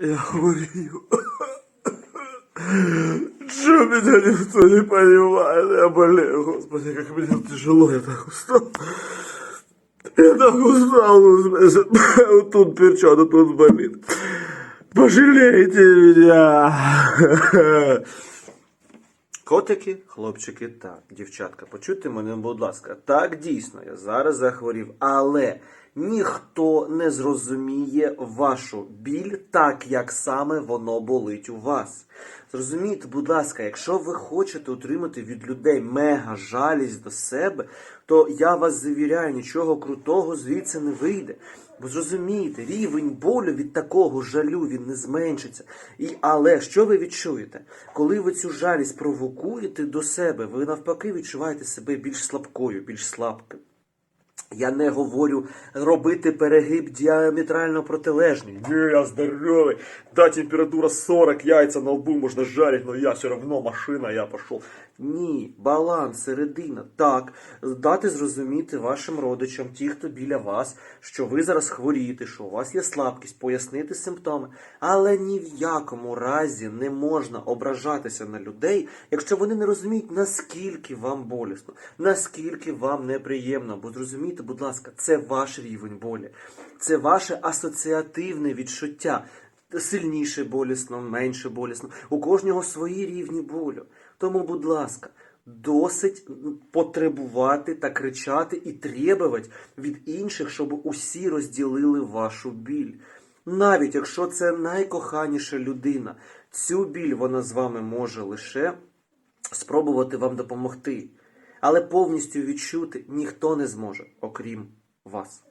Я хворію. Что меня никто не понимает? Я болею, господи, как мне тяжело, я так устал. Я так устал. Вот тут перчатка, тут болит. Пожалейте меня. Котики, хлопчики та дівчатка, почуйте мене, будь ласка. Так дійсно, я зараз захворів, але ніхто не зрозуміє вашу біль так, як саме воно болить у вас. Зрозумійте, будь ласка, якщо ви хочете отримати від людей мега жалість до себе, то я вас завіряю, нічого крутого звідси не вийде. Бо зрозумієте, рівень болю від такого жалю він не зменшиться. І, але що ви відчуєте? Коли ви цю жалість провокуєте до себе, ви навпаки відчуваєте себе більш слабкою, більш слабким. Я не говорю робити перегиб діаметрально протилежний. Не, я здоровий. Да, температура 40, яйця на лбу можна жарить, но я все равно машина, я пошел. Ні, баланс, середина. Так, дати зрозуміти вашим родичам, ті, хто біля вас, що ви зараз хворієте, що у вас є слабкість, пояснити симптоми. Але ні в якому разі не можна ображатися на людей, якщо вони не розуміють, наскільки вам болісно, наскільки вам неприємно. Бо зрозумійте, будь ласка, це ваш рівень болі, це ваше асоціативне відчуття. Сильніше болісно, менше болісно. У кожного свої рівні болю. Тому, будь ласка, досить потребувати та кричати і требувати від інших, щоб усі розділили вашу біль. Навіть якщо це найкоханіша людина, цю біль вона з вами може лише спробувати вам допомогти. Але повністю відчути ніхто не зможе, окрім вас.